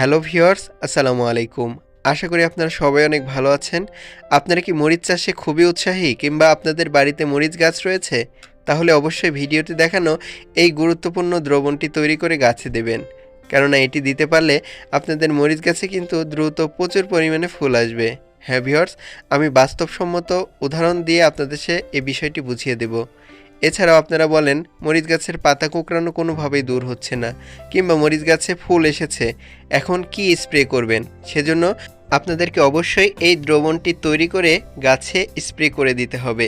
Hello viewers, আসসালামু আলাইকুম। আশা করি আপনারা সবাই অনেক ভালো আছেন। আপনারা কি মরিচ চাষে খুবই উৎসাহী কিংবা আপনাদের বাড়িতে মরিচ গাছ রয়েছে? তাহলে অবশ্যই ভিডিওতে দেখানো এই গুরুত্বপূর্ণ দ্রবণটি তৈরি করে গাছে দেবেন। কেননা এটি দিতে পারলে আপনাদের মরিচ গাছে কিন্তু দ্রুত প্রচুর পরিমাণে ফুল আসবে। হ্যাঁ ভিউয়ার্স, আমি বাস্তবসম্মত উদাহরণ দিয়ে আপনাদের সে এই বিষয়টি বুঝিয়ে দেব। এছাড়াও আপনারা বলেন, মরিচ গাছের পাতা কোঁকড়ানো কোনোভাবেই দূর হচ্ছে না, কিংবা মরিচ গাছে ফুল এসেছে, এখন কি স্প্রে করবেন? সেজন্য আপনাদেরকে অবশ্যই এই দ্রবণটি তৈরি করে গাছে স্প্রে করে দিতে হবে,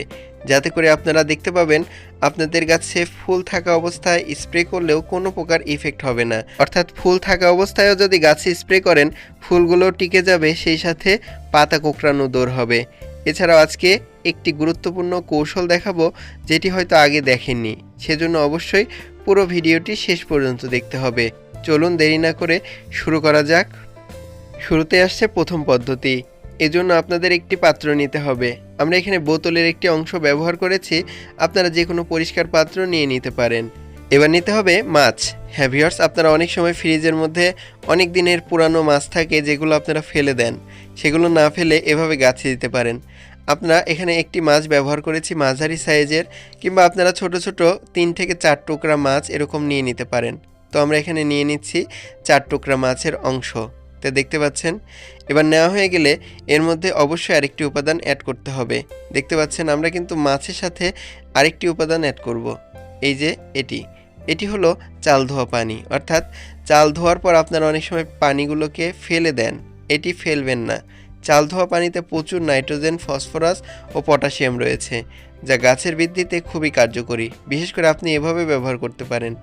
যাতে করে আপনারা দেখতে পাবেন আপনাদের গাছে ফুল থাকা অবস্থায় স্প্রে করলেও কোনো প্রকার ইফেক্ট হবে না। অর্থাৎ ফুল থাকা অবস্থায়ও যদি গাছে স্প্রে করেন, ফুলগুলো টিকে যাবে, সেই সাথে পাতা কোঁকড়ানো দূর হবে। এছাড়াও আজকে একটি গুরুত্বপূর্ণ কৌশল দেখাবো, যেটি হয়তো আগে দেখেননি। সেজন্য অবশ্যই পুরো ভিডিওটি শেষ পর্যন্ত দেখতে হবে। চলুন দেরি না করে শুরু করা যাক। শুরুতে আসছে প্রথম পদ্ধতি। এজন্য আপনাদের একটি পাত্র নিতে হবে। আমরা এখানে বোতলের একটি অংশ ব্যবহার করেছি, আপনারা যে কোনো পরিষ্কার পাত্র নিয়ে নিতে পারেন। এবার নিতে হবে মাছ। হ্যাঁ ভিউয়ার্স, আপনারা অনেক সময় ফ্রিজের মধ্যে অনেক দিনের পুরানো মাছ থাকে, যেগুলো আপনারা ফেলে দেন। সেগুলো না ফেলে এভাবে গাছে দিতে পারেন। আপনারা এখানে একটি মাছ ব্যবহার করেছি, মাঝারি সাইজের, কিংবা আপনারা ছোট ছোট তিন থেকে চার টুকরা মাছ এরকম নিয়ে নিতে পারেন। তো আমরা এখানে নিয়ে নিচ্ছি চার টুকরা মাছের অংশ। তো দেখতে পাচ্ছেন, এবার নেওয়া হয়ে গেলে এর মধ্যে অবশ্যই আরেকটি উপাদান অ্যাড করতে হবে। দেখতে পাচ্ছেন, আমরা কিন্তু মাছের সাথে আরেকটি উপাদান অ্যাড করব। এই যে এটি। এটি হলো চাল ধোয়া পানি। অর্থাৎ চাল ধোয়ার পর আপনারা অনেক সময় পানিগুলোকে ফেলে দেন। এটি ফেলবেন না। চাল ধোয়া পানিতে প্রচুর নাইট্রোজেন, ফসফরাস ও পটাশিয়াম রয়েছে, যা গাছের বৃদ্ধিতে খুবই কার্যকরী, বিশেষ করে আপনি এভাবে ব্যবহার করতে পারেন।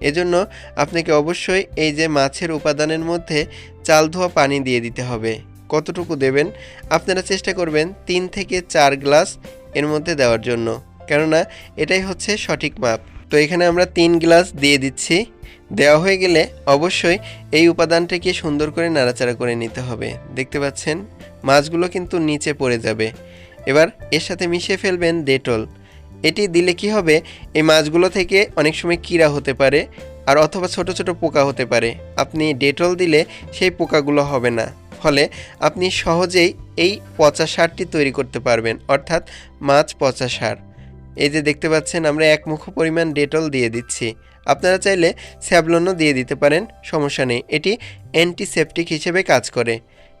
এজন্য আপনাকে অবশ্যই এই যে মাছের উপাদানের মধ্যে চাল ধোয়া পানি দিয়ে দিতে হবে। কতটুকু দেবেন? আপনারা চেষ্টা করবেন তিন থেকে চার গ্লাস এর মধ্যে দেওয়ার জন্য। কেননা এটাই হচ্ছে সঠিক মাপ। তো এখানে আমরা তিন গ্লাস দিয়ে দিচ্ছি। দেওয়া হয়ে গেলে অবশ্যই এই উপাদানটাকে সুন্দর করে নাড়াচাড়া করে নিতে হবে। দেখতে পাচ্ছেন? মাছগুলো কিন্তু নিচে পড়ে যাবে। এবার এর সাথে মিশিয়ে ফেলবেন ডেটল। এটি দিলে কি হবে? এই মাছগুলো থেকে অনেক সময় কীরা হতে পারে আর অথবা ছোট ছোট পোকা হতে পারে। আপনি ডেটল দিলে সেই পোকাগুলো হবে না। ফলে আপনি সহজেই এই পচা সারটি তৈরি করতে পারবেন, অর্থাৎ মাছ পচা সার। এই যে দেখতে পাচ্ছেন, আমরা এক মুখ পরিমাণ ডেটল দিয়ে দিচ্ছি। আপনারা চাইলে স্যাবলনও দিয়ে দিতে পারেন, সমস্যা নেই। এটি অ্যান্টিসেপটিক হিসেবে কাজ করে।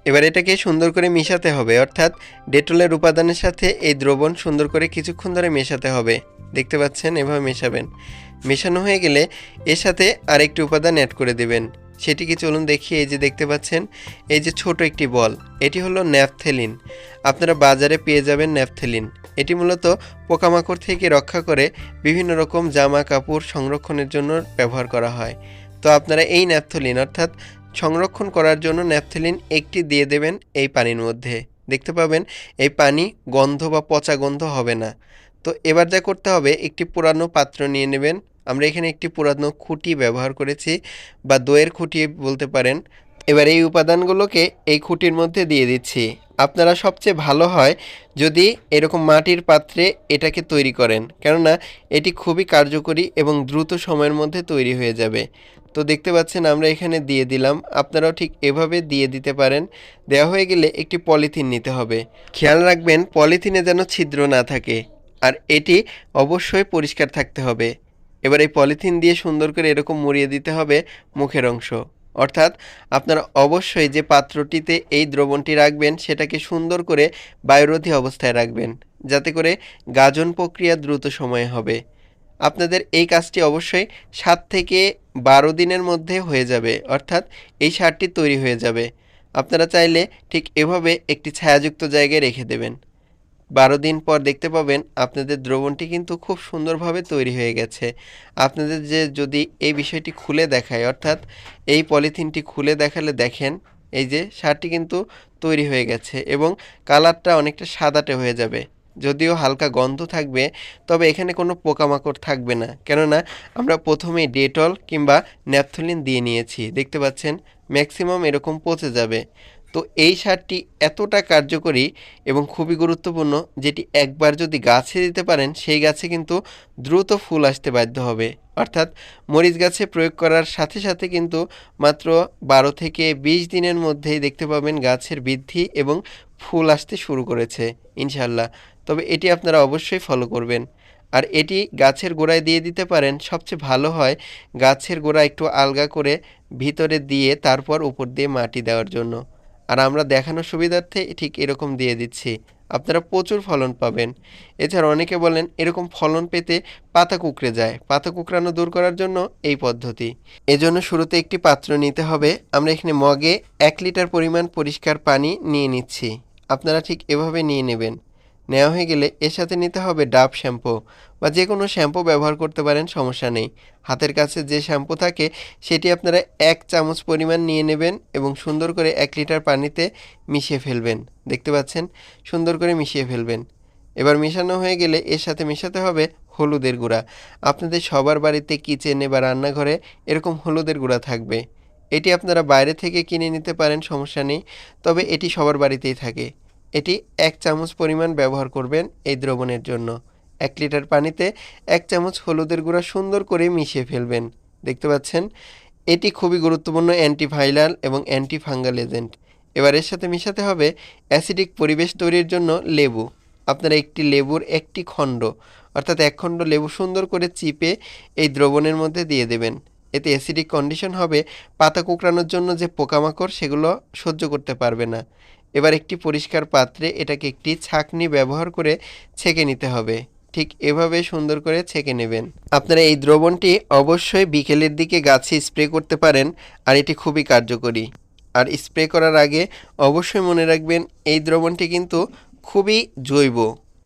এবার এটাকে সুন্দর করে মিশাতে হবে, অর্থাৎ ডেটলের উপাদানের সাথে এই দ্রবণ সুন্দর করে কিছুক্ষণ ধরে মেশাতে হবে। দেখতে পাচ্ছেন, এভাবে মেশাবেন। মেশানো হয়ে গেলে এর সাথে আরেকটি উপাদান অ্যাড করে দেবেন। সেটিকে চলুন দেখি, এই যে দেখতে পাচ্ছেন, এই যে ছোট একটি বল, এটি হলো ন্যাপথেলিন। আপনারা বাজারে পেয়ে যাবেন ন্যাপথেলিন। এটি মূলত পোকামাকড় থেকে রক্ষা করে বিভিন্ন রকম জামা কাপড় সংরক্ষণের জন্য ব্যবহার করা হয়। তো আপনারা এই ন্যাপথলিন, অর্থাৎ সংরক্ষণ করার জন্য ন্যাপথলিন একটি দিয়ে দেবেন এই পানির মধ্যে। দেখতে পাবেন, এই পানি গন্ধ বা পচা গন্ধ হবে না। তো এবার যা করতে হবে, একটি পুরানো পাত্র নিয়ে নেবেন। আমরা এখানে একটি পুরানো খুঁটি ব্যবহার করেছি, বা দইয়ের খুঁটি বলতে পারেন। এবার এই উপাদানগুলোকে এই খুঁটির মধ্যে দিয়ে দিচ্ছি। আপনারা সবচেয়ে ভালো হয় যদি এরকম মাটির পাত্রে এটাকে তৈরি করেন। কেননা, এটি খুবই কার্যকরী এবং দ্রুত সময়ের মধ্যে তৈরি হয়ে যাবে। তো দেখতে পাচ্ছেন, আমরা এখানে দিয়ে দিলাম। আপনারাও ঠিক এভাবে দিয়ে দিতে পারেন। দেওয়া হয়ে গেলে একটি পলিথিন নিতে হবে। খেয়াল রাখবেন, পলিথিনে যেন ছিদ্র না থাকে। আর এটি অবশ্যই পরিষ্কার থাকতে হবে। এবার এই পলিথিন দিয়ে সুন্দর করে এরকম মুড়িয়ে দিতে হবে মুখের অংশ। অর্থাৎ আপনারা অবশ্যই যে পাত্রটিতে এই দ্রবণটি রাখবেন, সেটাকে সুন্দর করে বায়ুরোধী অবস্থায় রাখবেন, যাতে করে গাজন প্রক্রিয়া দ্রুত সময়ে হবে। আপনাদের এই কাজটি অবশ্যই সাত থেকে বারো দিনের মধ্যে হয়ে যাবে, অর্থাৎ এই সারটি তৈরি হয়ে যাবে। আপনারা চাইলে ঠিক এভাবে একটি ছায়াযুক্ত জায়গায় রেখে দেবেন। বারো দিন পর দেখতে পাবেন আপনাদের দ্রবণটি কিন্তু খুব সুন্দরভাবে তৈরি হয়ে গেছে। আপনাদের যে যদি এই বিষয়টি খুলে দেখায়, অর্থাৎ এই পলিথিনটি খুলে দেখালে দেখেন, এই যে সারটি কিন্তু তৈরি হয়ে গেছে এবং কালারটা অনেকটা সাদাটে হয়ে যাবে। যদিও হালকা গন্ধ থাকবে, তবে এখানে কোনো পোকামাকড় থাকবে না। কেননা আমরা প্রথমে ডেটল কিংবা ন্যাপথলিন দিয়ে নিয়েছি। দেখতে পাচ্ছেন, ম্যাক্সিমাম এরকম পচে যাবে। তো এই সারটি এতটা কার্যকরী এবং খুবই গুরুত্বপূর্ণ যেটি একবার যদি গাছে দিতে পারেন, সেই গাছে কিন্তু দ্রুত ফুল আসতে বাধ্য হবে। অর্থাৎ মরিচ গাছে প্রয়োগ করার সাথে সাথে কিন্তু মাত্র বারো থেকে বিশ দিনের মধ্যেই দেখতে পাবেন গাছের বৃদ্ধি এবং ফুল আসতে শুরু করেছে ইনশাল্লাহ তবে এটি আপনারা অবশ্যই ফলো করবেন। আর এটি গাছের গোড়ায় দিয়ে দিতে পারেন, সবচেয়ে ভালো হয় গাছের গোড়া একটু আলগা করে ভিতরে দিয়ে তারপর উপর দিয়ে মাটি দেওয়ার জন্য। আর আমরা দেখানোর সুবিধার্থে ঠিক এরকম দিয়ে দিচ্ছি। আপনারা প্রচুর ফলন পাবেন। এছাড়া অনেকে বলেন এরকম ফলন পেতে পাতা কুকড়ে যায়। পাতা কুকড়ানো দূর করার জন্য এই পদ্ধতি। এজন্য শুরুতে একটি পাত্র নিতে হবে। আমরা এখানে মগে এক লিটার পরিমাণ পরিষ্কার পানি নিয়ে নিচ্ছি। আপনারা ঠিক এভাবে নিয়ে নেবেন। নেওয়া হয়ে গেলে এর সাথে নিতে হবে ডাব শ্যাম্পু বা যে কোনো শ্যাম্পু ব্যবহার করতে পারেন, সমস্যা নেই। হাতের কাছে যে শ্যাম্পু থাকে, সেটি আপনারা এক চামচ পরিমাণ নিয়ে নেবেন এবং সুন্দর করে এক লিটার পানিতে মিশিয়ে ফেলবেন। দেখতে পাচ্ছেন? সুন্দর করে মিশিয়ে ফেলবেন। এবার মেশানো হয়ে গেলে এর সাথে মেশাতে হবে হলুদের গুঁড়া। আপনাদের সবার বাড়িতে, কিচেনে বা রান্নাঘরে এরকম হলুদের গুঁড়া থাকবে। এটি আপনারা বাইরে থেকে কিনে নিতে পারেন, সমস্যা নেই। তবে এটি সবার বাড়িতেই থাকে। এটি এক চামচ পরিমাণ ব্যবহার করবেন এই দ্রবণের জন্য। এক লিটার পানিতে এক চামচ হলুদের গুঁড়া সুন্দর করে মিশিয়ে ফেলবেন। দেখতে পাচ্ছেন? এটি খুবই গুরুত্বপূর্ণ অ্যান্টিভাইরাল এবং অ্যান্টি ফাঙ্গাল এজেন্ট। এবার এর সাথে মিশাতে হবে অ্যাসিডিক পরিবেশ তৈরির জন্য লেবু। আপনারা একটি লেবুর একটি খণ্ড, অর্থাৎ এক খণ্ড লেবু সুন্দর করে চিপে এই দ্রবণের মধ্যে দিয়ে দেবেন। এতে অ্যাসিডিক কন্ডিশন হবে পাতা কুকড়ানোর জন্য যে পোকামাকড় সেগুলো সহ্য করতে পারবে না। এবার একটি পরিষ্কার পাত্রে এটাকে একটি ছাঁকনি ব্যবহার করে ছেঁকে নিতে হবে। ঠিক এভাবে সুন্দর করে ছেঁকে নেবেন। আপনারা এই দ্রবণটি অবশ্যই বিকেলের দিকে গাছে স্প্রে করতে পারেন, আর এটি খুবই কার্যকরী। আর স্প্রে করার আগে অবশ্যই মনে রাখবেন, এই দ্রবণটি কিন্তু খুবই জৈব।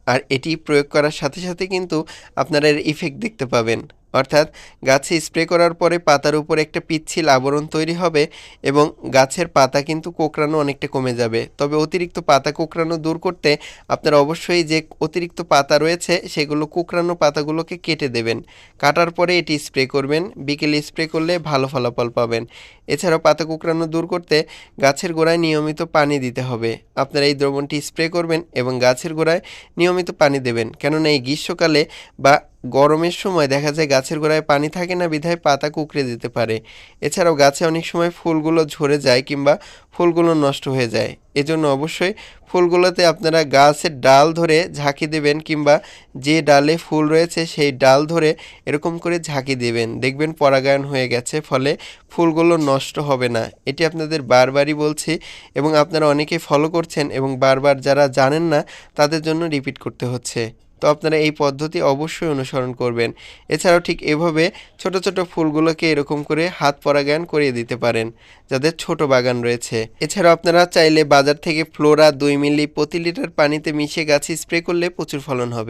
আর এটি প্রয়োগ করার সাথে সাথে কিন্তু আপনারা এর ইফেক্ট দেখতে পাবেন। অর্থাৎ গাছে স্প্রে করার পরে পাতার উপর একটা পিচ্ছিল আবরণ তৈরি হবে এবং গাছের পাতা কিন্তু কোঁকড়ানো অনেকটা কমে যাবে। তবে অতিরিক্ত পাতা কোঁকড়ানো দূর করতে আপনারা অবশ্যই যে অতিরিক্ত পাতা রয়েছে, সেগুলো কোঁকড়ানো পাতাগুলোকে কেটে দেবেন। কাটার পরে এটি স্প্রে করবেন। বিকেলে স্প্রে করলে ভালো ফলাফল পাবেন। এছাড়াও পাতা কোঁকড়ানো দূর করতে গাছের গোড়ায় নিয়মিত পানি দিতে হবে। আপনারা এই দ্রবণটি স্প্রে করবেন এবং গাছের গোড়ায় নিয়মিত পানি দেবেন। কেননা এই গ্রীষ্মকালে বা গরমের সময় দেখা যায় গাছের গোড়ায় পানি থাকে না, বিধায় পাতা কুকড়ে যেতে পারে। এছাড়াও গাছে অনেক সময় ফুলগুলো ঝরে যায় কিংবা ফুলগুলো নষ্ট হয়ে যায়। এজন্য অবশ্যই ফুলগুলোতে আপনারা গাছের ডাল ধরে ঝাঁকি দেবেন কিংবা যে ডালে ফুল রয়েছে সেই ডাল ধরে এরকম করে ঝাঁকি দেবেন। দেখবেন পরাগায়ন হয়ে গেছে, ফলে ফুলগুলো নষ্ট হবে না। এটি আপনাদের বারবারই বলছি এবং আপনারা অনেকে ফলো করছেন এবং বারবার যারা জানেন না, তাদের জন্য রিপিট করতে হচ্ছে। তো আপনারা এই পদ্ধতি অবশ্যই অনুসরণ করবেন। এছাড়াও ঠিক এভাবে ছোট ছোট ফুলগুলোকে এরকম করে হাত পরাগায়ন করিয়ে দিতে পারেন, যাদের ছোট বাগান রয়েছে। এছাড়াও আপনারা চাইলে বাজার থেকে ফ্লোরা দুই মিলি প্রতি লিটার পানিতে মিশিয়ে গাছে স্প্রে করলে প্রচুর ফলন হবে।